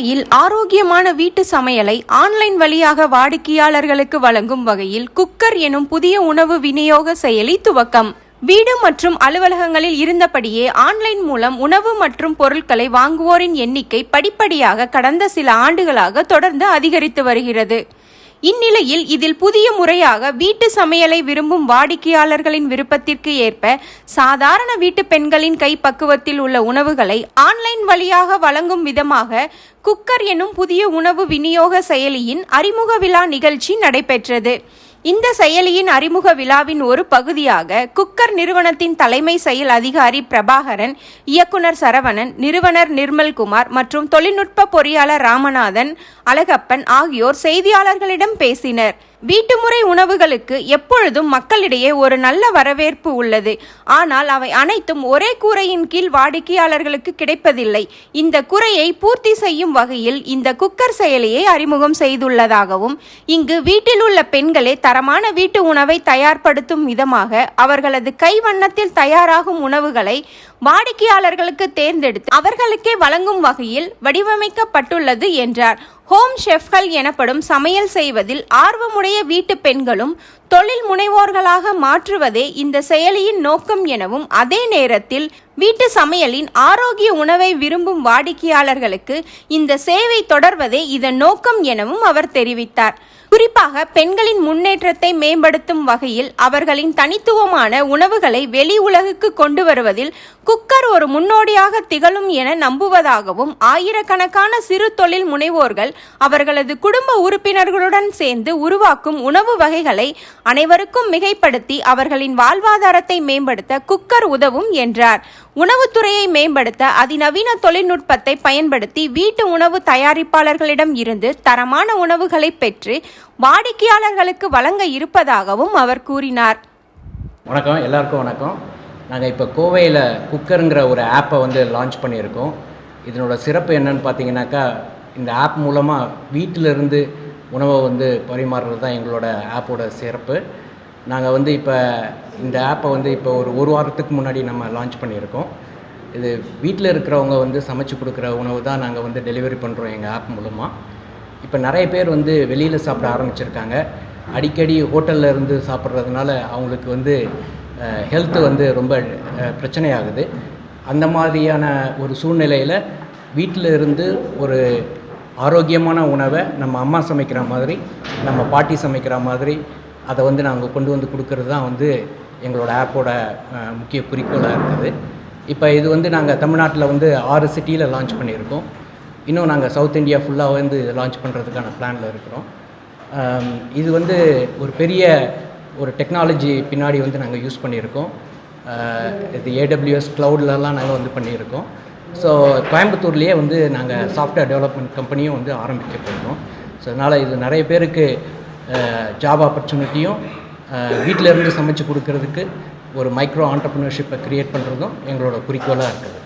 கோவையில் ஆரோக்கியமான வீட்டு சமையலை ஆன்லைன் வழியாக வாடிக்கையாளர்களுக்கு வழங்கும் வகையில் குக்கர் எனும் புதிய உணவு விநியோக செயலி துவக்கம். வீடு மற்றும் அலுவலகங்களில் இருந்தபடியே ஆன்லைன் மூலம் உணவு மற்றும் பொருட்களை வாங்குவோரின் எண்ணிக்கை படிப்படியாக கடந்த சில ஆண்டுகளாக தொடர்ந்து அதிகரித்து வருகிறது. இந்நிலையில் இதில் புதிய முறையாக வீட்டு சமையலை விரும்பும் வாடிக்கையாளர்களின் விருப்பத்திற்கு ஏற்ப சாதாரண வீட்டு பெண்களின் கைப்பக்குவத்தில் உள்ள உணவுகளை ஆன்லைன் வழியாக வழங்கும் விதமாக குக்கர் எனும் புதிய உணவு விநியோக செயலியின் அறிமுக விழா நிகழ்ச்சி நடைபெற்றது. இந்த செயலியின் அறிமுக விழாவின் ஒரு பகுதியாக குக்கர் நிறுவனத்தின் தலைமை செயல் அதிகாரி பிரபாகரன் இயக்குனர் சரவணன் நிறுவனர் நிர்மல்குமார் மற்றும் தொழில்நுட்ப பொறியாளர் ராமநாதன் அழகப்பன் ஆகியோர் செய்தியாளர்களிடம் பேசினர். வீட்டுமுறை உணவுகளுக்கு எப்பொழுதும் மக்களிடையே ஒரு நல்ல வரவேற்பு உள்ளது. ஆனால் அவை அனைத்தும் ஒரே கூரையின் கீழ் வாடிக்கையாளர்களுக்கு கிடைப்பதில்லை. இந்த குறையை பூர்த்தி செய்யும் வகையில் இந்த குக்கர் செயலியை அறிமுகம் செய்துள்ளதாகவும் இங்கு வீட்டில் உள்ள பெண்களே தரமான வீட்டு உணவை தயார்படுத்தும் விதமாக அவர்களது கைவண்ணத்தில் தயாராகும் உணவுகளை வாடிக்கையாளர்களுக்கு தேர்ந்தெடுத்து அவர்களுக்கே வழங்கும் வகையில் வடிவமைக்கப்பட்டுள்ளது என்றார். ஹோம் ஷெஃப்கள் எனப்படும் சமையல் செய்வதில் ஆர்வமுடைய வீட்டு பெண்களும் தொழில் முனைவோர்களாக மாற்றுவதே இந்த செயலியின் நோக்கம் எனவும் அதே நேரத்தில் வீட்டு சமையலின் ஆரோக்கிய உணவை விரும்பும் வாடிக்கையாளர்களுக்கு இந்த சேவை தொடர்வதே இதன் நோக்கம் எனவும் அவர் தெரிவித்தார். குறிப்பாக பெண்களின் முன்னேற்றத்தை மேம்படுத்தும் வகையில் அவர்களின் தனித்துவமான உணவுகளை வெளி உலகுக்கு கொண்டு வருவதில் குக்கர் ஒரு முன்னோடியாக திகழும் என நம்புவதாகவும் ஆயிரக்கணக்கான சிறு தொழில் முனைவோர்கள் அவர்களது குடும்ப உறுப்பினர்களுடன் சேர்ந்து உருவாக்கும் உணவு வகைகளை அனைவருக்கும் மிகைப்படுத்தி அவர்களின் வாழ்வாதாரத்தை மேம்படுத்த குக்கர் உதவும் என்றார். உணவுத்துறையை மேம்படுத்த அதிநவீன தொழில்நுட்பத்தை பயன்படுத்தி வீட்டு உணவு தயாரிப்பாளர்களிடம் இருந்து தரமான உணவுகளை பெற்று வாடிக்கையாளர்களுக்கு வழங்க இருப்பதாகவும் அவர் கூறினார். வணக்கம் எல்லாருக்கும் வணக்கம். நாங்கள் இப்போ கோவையில் குக்கருங்கிற ஒரு ஆப்பை வந்து லான்ச் பண்ணியிருக்கோம். இதனோட சிறப்பு என்னன்னு பார்த்தீங்கன்னாக்கா இந்த ஆப் மூலமாக வீட்டிலிருந்து உணவை வந்து பரிமாறுறது தான் எங்களோட ஆப்போட சிறப்பு. நாங்கள் வந்து இப்போ இந்த ஆப்பை வந்து இப்போ ஒரு ஒரு வாரத்துக்கு முன்னாடி நம்ம லான்ச் பண்ணியிருக்கோம். இது வீட்டில் இருக்கிறவங்க வந்து சமைச்சு கொடுக்குற உணவு தான் நாங்கள் வந்து டெலிவரி பண்ணுறோம் எங்கள் ஆப் மூலமாக இப்போ நிறைய பேர் வந்து வெளியில் சாப்பிட ஆரம்பிச்சிருக்காங்க. அடிக்கடி ஹோட்டலில் இருந்து சாப்பிட்றதுனால அவங்களுக்கு வந்து ஹெல்த்து வந்து ரொம்ப பிரச்சனையாகுது. அந்த மாதிரியான ஒரு சூழ்நிலையில் வீட்டில் இருந்து ஒரு ஆரோக்கியமான உணவை நம்ம அம்மா சமைக்கிற மாதிரி நம்ம பாட்டி சமைக்கிற மாதிரி அதை வந்து நாங்கள் கொண்டு வந்து கொடுக்கறது தான் வந்து எங்களோட ஆப்போட முக்கிய குறிக்கோளாக இருக்குது. இப்போ இது வந்து நாங்கள் தமிழ்நாட்டில் வந்து ஆறு சிட்டியில் லான்ச் பண்ணியிருக்கோம். இன்னும் நாங்கள் சவுத் இந்தியா ஃபுல்லாக வந்து லான்ச் பண்ணுறதுக்கான பிளானில் இருக்கிறோம். இது வந்து ஒரு பெரிய ஒரு டெக்னாலஜி பின்னாடி வந்து நாங்கள் யூஸ் பண்ணியிருக்கோம். இது ஏடபிள்யூஎஸ் க்ளவுட்லலாம் நாங்கள் வந்து பண்ணியிருக்கோம். ஸோ கோயம்புத்தூர்லேயே வந்து நாங்கள் சாஃப்ட்வேர் டெவலப்மெண்ட் கம்பெனியும் வந்து ஆரம்பிக்க போகிறோம் ஸோ அதனால் இது நிறைய பேருக்கு ஜாப் ஆப்பர்ச்சுனிட்டியும் வீட்டில் இருந்து சமைச்சு கொடுக்கறதுக்கு ஒரு மைக்ரோ ஆண்டர்ப்ரினர்ஷிப்பை க்ரியேட் பண்ணுறதும் எங்களோட குறிக்கோளாக இருக்குது.